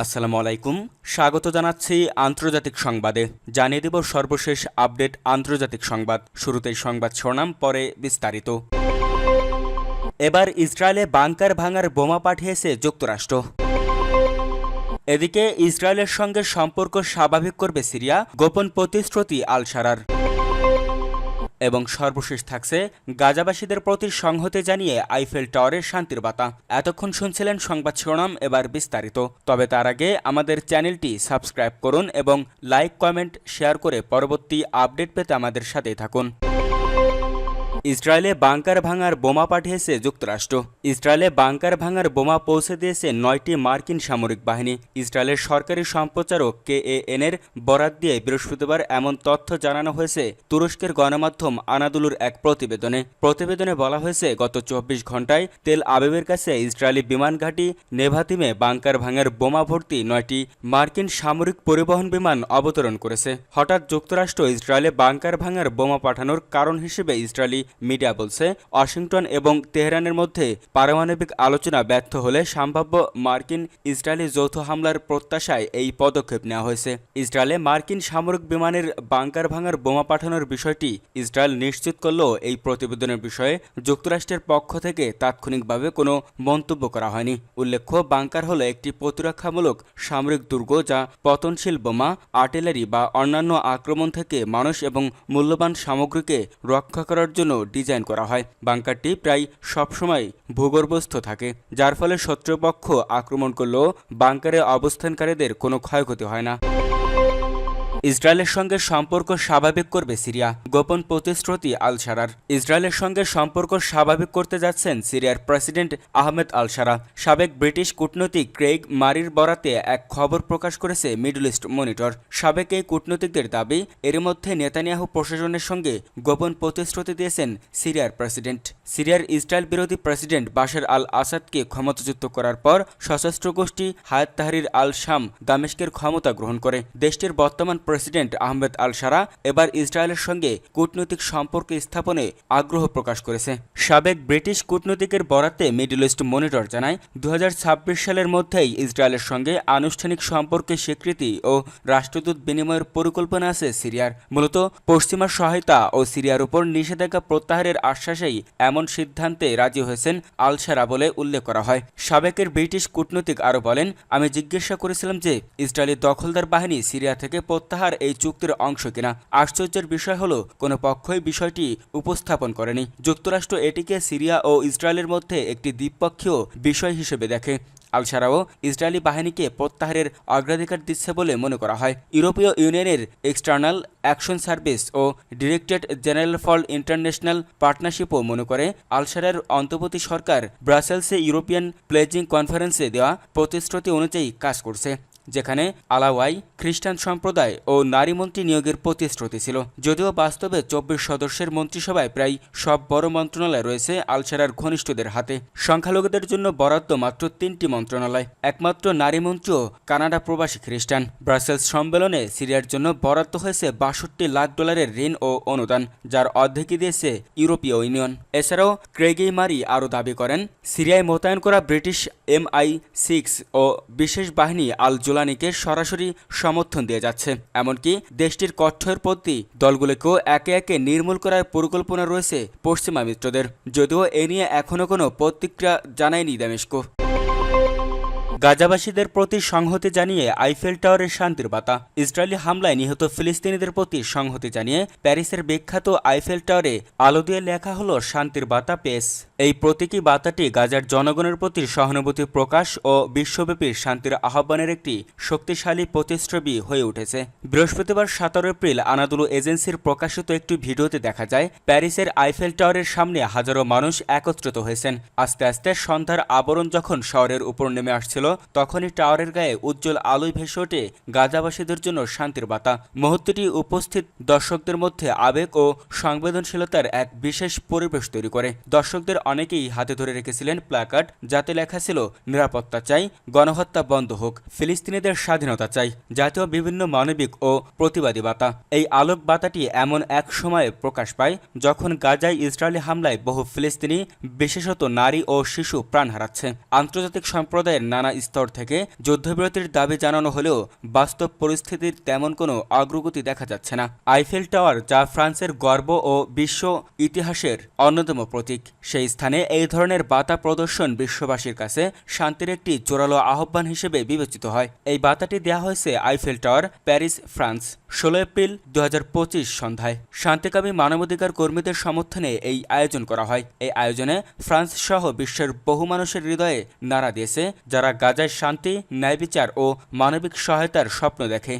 আসসালামু আলাইকুম। স্বাগত জানাচ্ছি আন্তর্জাতিক সংবাদে। জানিয়ে দেব সর্বশেষ আপডেট আন্তর্জাতিক সংবাদ। শুরুতেই সংবাদ শিরোনাম, পরে বিস্তারিত। এবার ইসরায়েলে বাংকার ভাঙার বোমা পাঠিয়েছে যুক্তরাষ্ট্র। এদিকে ইসরায়েলের সঙ্গে সম্পর্ক স্বাভাবিক করবে সিরিয়া, গোপন প্রতিশ্রুতি আল সারার এবং সর্বশেষ থাকছে গাজাবাসীদের প্রতি সংহতি জানিয়ে আইফেল টাওয়ারের শান্তির বাতা। এতক্ষণ শুনছিলেন সংবাদ শিরোনাম, এবার বিস্তারিত। তবে তার আগে আমাদের চ্যানেলটি সাবস্ক্রাইব করুন এবং লাইক, কমেন্ট, শেয়ার করে পরবর্তী আপডেট পেতে আমাদের সাথেই থাকুন। ইসরায়েলে বাংকার ভাঙার বোমা পাঠিয়েছে যুক্তরাষ্ট্র। ইসরায়েলে বাংকার ভাঙার বোমা পৌঁছে দিয়েছে নয়টি মার্কিন সামরিক বাহিনী। ইসরায়েলের সরকারি সম্প্রচারক কে এন এর বরাত দিয়ে বৃহস্পতিবার এমন তথ্য জানানো হয়েছে তুরস্কের গণমাধ্যম আনাদুলুর এক প্রতিবেদনে। প্রতিবেদনে বলা হয়েছে, গত চব্বিশ ঘন্টায় তেল আবেবের কাছে ইসরায়েলি বিমান ঘাঁটি নেভাতিমে বাংকার ভাঙার বোমা ভর্তি নয়টি মার্কিন সামরিক পরিবহন বিমান অবতরণ করেছে। হঠাৎ যুক্তরাষ্ট্র ইসরায়েলে বাংকার ভাঙার বোমা পাঠানোর কারণ হিসেবে ইসরায়েলি মিডিয়া বলছে, ওয়াশিংটন এবং তেহরানের মধ্যে পারমাণবিক আলোচনা ব্যর্থ হলে সম্ভাব্য মার্কিন ইসরায়েলি যৌথ হামলার প্রত্যাশায় এই পদক্ষেপ নেওয়া হয়েছে। ইসরায়েলে মার্কিন সামরিক বিমানের বাংকার ভাঙার বোমা পাঠানোর বিষয়টি ইসরায়েল নিশ্চিত করলেও এই প্রতিবেদনের বিষয়ে যুক্তরাষ্ট্রের পক্ষ থেকে তাৎক্ষণিকভাবে কোনো মন্তব্য করা হয়নি। উল্লেখ্য, বাংকার হলো একটি প্রতিরক্ষামূলক সামরিক দুর্গ যা পতনশীল বোমা, আর্টিলারি বা অন্যান্য আক্রমণ থেকে মানুষ এবং মূল্যবান সামগ্রীকে রক্ষা করার জন্য ডিজাইন করা হয়। বাংকারটি প্রায় সবসময় ভূগর্ভস্থ থাকে, যার ফলে শত্রুপক্ষ আক্রমণ করলেও বাংকারে অবস্থানকারীদের কোনো ক্ষয়ক্ষতি হয় না। ইসরায়েলের সঙ্গে সম্পর্ক স্বাভাবিক করবে সিরিয়া। গোপন প্রতিশ্রুতি আল সারার ইসরায়েলের সঙ্গে সম্পর্ক স্বাভাবিক করতে যাচ্ছেন সিরিয়ার প্রেসিডেন্ট আহমেদ আল সারা সাবেক ব্রিটিশ কূটনৈতিক ক্রেগ মারির বরাতে এক খবর প্রকাশ করেছে মিডল ইস্ট মনিটর। সাবেক এই কূটনৈতিকদের দাবি এর মধ্যে নেতানিয়াহু প্রশাসনের সঙ্গে গোপন প্রতিশ্রুতি দিয়েছেন সিরিয়ার প্রেসিডেন্ট। সিরিয়ার ইসরায়েল বিরোধী প্রেসিডেন্ট বাশার আল আসাদকে ক্ষমতাযুক্ত করার পর সশস্ত্র গোষ্ঠী হায়াত তাহরির আল শাম দামেস্কের ক্ষমতা গ্রহণ করে। দেশটির বর্তমান প্রেসিডেন্ট আহমেদ আল সারা এবার ইসরায়েলের সঙ্গে কূটনৈতিক সম্পর্ক স্থাপনে আগ্রহ প্রকাশ করেছে। সাবেক ব্রিটিশ কূটনৈতিকের বরাতে মিডল ইস্ট মনিটর জানায় দু হাজার ছাব্বিশ সালের মধ্যেই ইসরায়েলের সঙ্গে আনুষ্ঠানিক সম্পর্কের স্বীকৃতি ও রাষ্ট্রদূত বিনিময়ের পরিকল্পনা আছে সিরিয়ার। মূলত পশ্চিমা সহায়তা ও সিরিয়ার উপর নিষেধাজ্ঞা প্রত্যাহারের আশ্বাসেই এমন সিদ্ধান্তে রাজি হয়েছেন আল সারা বলে উল্লেখ করা হয়। সাবেকের ব্রিটিশ কূটনৈতিক আরও বলেন, আমি জিজ্ঞাসা করেছিলাম যে ইসরায়েলি দখলদার বাহিনী সিরিয়া থেকে প্রত্যাহার প্রত্যাহার এই চুক্তির অংশ কিনা? আশ্চর্যের বিষয় হলো, কোনো পক্ষই বিষয়টি উপস্থাপন করেনি। যুক্তরাষ্ট্র এটিকে সিরিয়া ও ইসরায়েলের মধ্যে একটি দ্বিপক্ষীয় বিষয় হিসেবে দেখে। আল ছাড়াও ইসরায়েলি বাহিনীকে প্রত্যাহারের অগ্রাধিকার দিচ্ছে বলে মনে করা হয়। ইউরোপীয় ইউনিয়নের এক্সটার্নাল অ্যাকশন সার্ভিস ও ডিরেক্টরেট জেনারেল ফর ইন্টারন্যাশনাল পার্টনারশিপও মনে করে আলসারের অন্তর্বর্তী সরকার ব্রাসেলসে ইউরোপিয়ান প্লেজিং কনফারেন্সে দেওয়া প্রতিশ্রুতি অনুযায়ী কাজ করছে। যেখানে আলাওয়াই খ্রিস্টান সম্প্রদায় ও নারী মন্ত্রী নিয়োগের প্রতিশ্রুতি ছিল। যদিও বাস্তবে চব্বিশ সদস্যের মন্ত্রিসভায় প্রায় সব বড় মন্ত্রণালয় রয়েছে আলসারার ঘনিষ্ঠদের হাতে। সংখ্যালঘুদের জন্য বরাদ্দ মাত্র তিনটি মন্ত্রণালয়, একমাত্র নারী মন্ত্রীও কানাডা প্রবাসী খ্রিস্টান। ব্রাসেলস সম্মেলনে সিরিয়ার জন্য বরাদ্দ হয়েছে বাষট্টি লাখ ডলারের ঋণ ও অনুদান, যার অর্ধেকই দিয়েছে ইউরোপীয় ইউনিয়ন। এছাড়াও ক্রেগেই মারি আরও দাবি করেন, সিরিয়ায় মোতায়েন করা ব্রিটিশ এমআই সিক্স ও বিশেষ বাহিনী আল জোলানিকে সরাসরি সমর্থন দিয়ে যাচ্ছে। এমনকি দেশটির কঠোরপন্থী দলগুলোকেও একে একে নির্মূল করার পরিকল্পনা রয়েছে পশ্চিমা মিত্রদের। যদিও এ নিয়ে এখনও কোনো প্রতিক্রিয়া জানায়নি দামেস্কো। গাজাবাসীদের প্রতি সংহতি জানিয়ে আইফেল টাওয়ারের শান্তির বাতা ইসরায়েলি হামলায় নিহত ফিলিস্তিনিদের প্রতি সংহতি জানিয়ে প্যারিসের বিখ্যাত আইফেল টাওয়ারে আলো দিয়ে লেখা হলো শান্তির বাতা পেস। এই প্রতীকী বার্তাটি গাজার জনগণের প্রতি সহানুভূতি প্রকাশ ও বিশ্বব্যাপী শান্তির আহ্বানের একটি শক্তিশালী প্রতিশ্রবী হয়ে উঠেছে। বৃহস্পতিবার সতেরো এপ্রিল আনাদুলু এজেন্সির প্রকাশিত একটি ভিডিওতে দেখা যায়, প্যারিসের আইফেল টাওয়ারের সামনে হাজারো মানুষ একত্রিত হয়েছেন। আস্তে আস্তে সন্ধ্যার আবরণ যখন শহরের উপর নেমে আসছিল তখনই টাওয়ারের গায়ে উজ্জ্বল আলোয় ভেসে ওঠে গাজাবাসীদের জন্য শান্তির বাতা মুহূর্তটি উপস্থিত দর্শকদের মধ্যে আবেগ ও সংবেদনশীলতার এক বিশেষ পরিবেশ তৈরি করে। দর্শকদের অনেকেই হাতে ধরে রেখেছিলেন প্ল্যাকার্ড, যাতে লেখা ছিল, নিরাপত্তা চাই, গণহত্যা বন্ধ হোক, ফিলিস্তিনিদের স্বাধীনতা চাই জাতীয় বিভিন্ন মানবিক ও প্রতিবাদী বাতা এই আলোক বাতাটি এমন এক সময়ে প্রকাশ পায়, যখন গাজায় ইসরায়েলি হামলায় বহু ফিলিস্তিনি, বিশেষত নারী ও শিশু প্রাণ হারাচ্ছে। আন্তর্জাতিক সম্প্রদায়ের নানা স্তর থেকে যুদ্ধবিরতির দাবি জানানো হলেও বাস্তব পরিস্থিতির তেমন কোনো অগ্রগতি দেখা যাচ্ছে না। আইফেল টাওয়ার যা ফ্রান্সের গর্ব ও বিশ্ব ইতিহাসের অন্যতম প্রতীক, সেই স্থানে এই ধরনের বাতা প্রদর্শন বিশ্ববাসীর কাছে শান্তির একটি জোরালো আহ্বান হিসেবে বিবেচিত হয়। এই বাতাটি দেওয়া হয়েছে আইফেল টাওয়ার, প্যারিস, ফ্রান্স। ষোলো এপ্রিল দু হাজার পঁচিশ সন্ধ্যায়। শান্তিকামী মানবাধিকার কর্মীদের সমর্থনে এই আয়োজন করা হয়। এই আয়োজনে ফ্রান্স সহ বিশ্বের বহু মানুষের হৃদয়ে নাড়া দিয়েছে, যারা গাজায় শান্তি ন্যায় বিচার ও মানবিক সহায়তার স্বপ্ন দেখে।